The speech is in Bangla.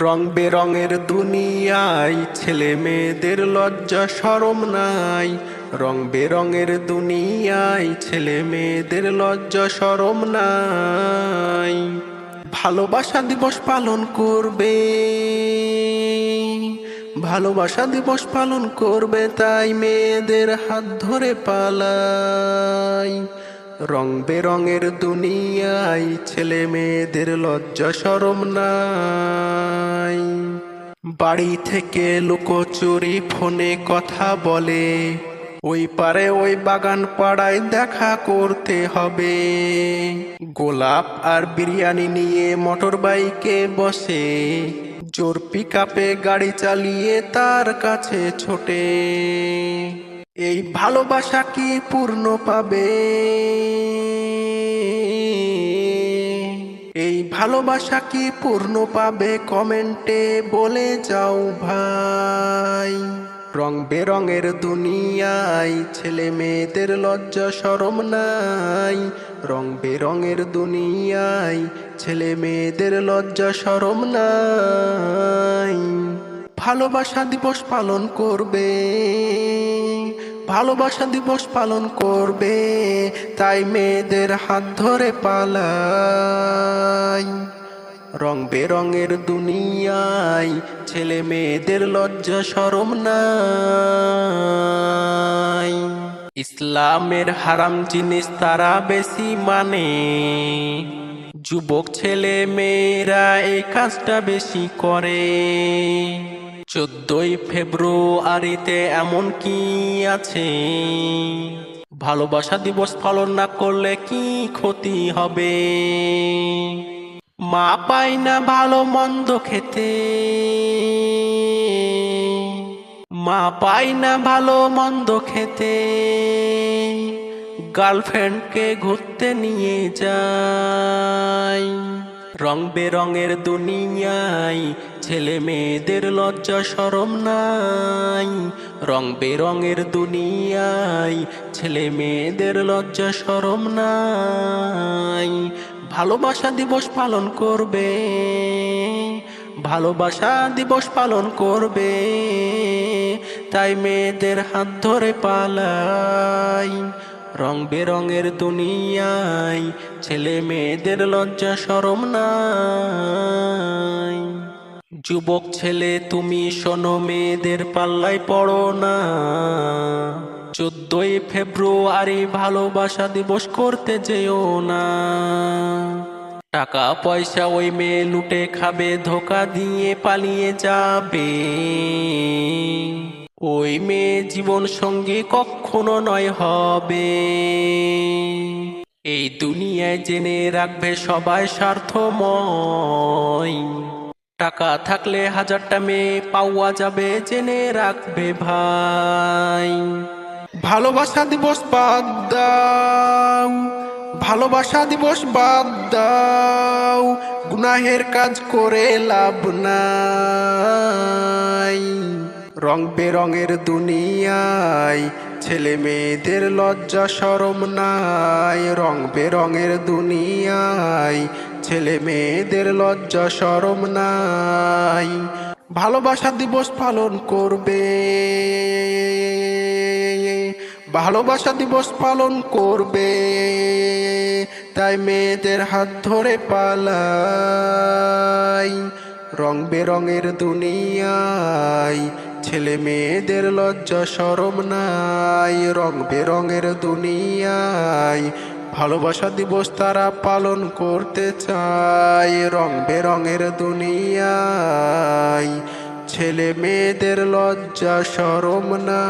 রং বেরঙের দুনিয়ায়, ছেলে মেয়েদের লজ্জা সরম নাই। রং বেরঙের দুনিয়ায়, ছেলে মেয়েদের লজ্জা সরম নাই। ভালোবাসা দিবস পালন করবে। ভালোবাসা দিবস পালন করবে, তাই মেয়েদের হাত ধরে পালাই। রং বেরঙের দুনিয়ায়, ছেলে মেয়েদের লজ্জা সরম নাই। বাড়ি থেকে লুকোচুরি ফোনে কথা বলে। ওই পারে ওই বাগান পাড়ায় দেখা করতে হবে। গোলাপ আর বিরিয়ানি নিয়ে মোটর বাইকে বসে। জোর পিকআপে গাড়ি চালিয়ে তার কাছে ছোটে। এই ভালোবাসা কি পূর্ণ পাবে? এই ভালোবাসা কি পূর্ণ পাবে? কমেন্টে বলে যাও ভাই। রং বেরঙের দুনিয়ায় ছেলে মেয়েদের লজ্জা সরম নাই। রং বেরঙের দুনিয়ায় ছেলে মেয়েদের লজ্জা সরম নাই। ভালোবাসা দিবস পালন করবে। ভালোবাসা দিবস পালন করবে, তাই মেয়েদের হাত ধরে পালাই। রং বেরঙের দুনিয়ায় ছেলে মেয়েদের লজ্জা সরম নাই। ইসলামের হারাম জিনিস তারা বেশি মানে। যুবক ছেলে মেয়েরা এই কাজটা বেশি করে। চোদ্দই ফেব্রুয়ারিতে এমন কি আছে? ভালোবাসা দিবস পালন না করলে কি ক্ষতি হবে? মা পাই না ভালো মন্দ খেতে। মা পাই না ভালো মন্দ খেতে। গার্লফ্রেন্ডকে ঘুরতে নিয়ে যাই রং বেরঙের দুনিয়ায়, ছেলে মেয়েদের লজ্জা সরম নাই। রং বেরঙের দুনিয়ায়, ছেলে মেয়েদের লজ্জা সরম নাই। ভালোবাসা দিবস পালন করবে, ভালোবাসা দিবস পালন করবে, তাই মেয়েদের হাত ধরে পালাই। রং বেরঙের দুনিয়ায়, ছেলে মেয়েদের লজ্জা সরম নাই। যুবক ছেলে, তুমি শোনো, মেয়েদের পাল্লায় পড়ো না। চোদ্দই ফেব্রুয়ারি ভালোবাসা দিবস করতে যেও না। টাকা পয়সা ওই মেয়ে লুটে খাবে, ধোকা দিয়ে পালিয়ে যাবে। ওই মেয়ে জীবন সঙ্গী কখনো নয় হবে। এই দুনিয়ায় জেনে রাখবে সবাই স্বার্থময়। টাকা থাকলে হাজারটা মেয়ে পাওয়া যাবে, জেনে রাখবে ভাই। ভালোবাসা দিবস বাদ দাও, ভালোবাসা দিবস বাদ দাও, গুনাহের কাজ করে লাভ নাই। রং বেরঙের দুনিয়ায়, ছেলে মেয়েদের লজ্জা সরম নাই। রং বেরঙের দুনিয়ায়, ছেলে মেয়েদের লজ্জা সরম নাই। ভালোবাসা দিবস পালন করবে। ভালোবাসা দিবস পালন করবে। তাই মেয়েদের হাত ধরে পালাই রং বেরঙের দুনিয়ায়, ছেলে মেয়েদের লজ্জা সরম নাই। রং বেরঙের দুনিয়ায়, ভালোবাসা দিবস তারা পালন করতে চায়। রং বেরঙের দুনিয়ায়, ছেলে মেয়েদের লজ্জা সরম না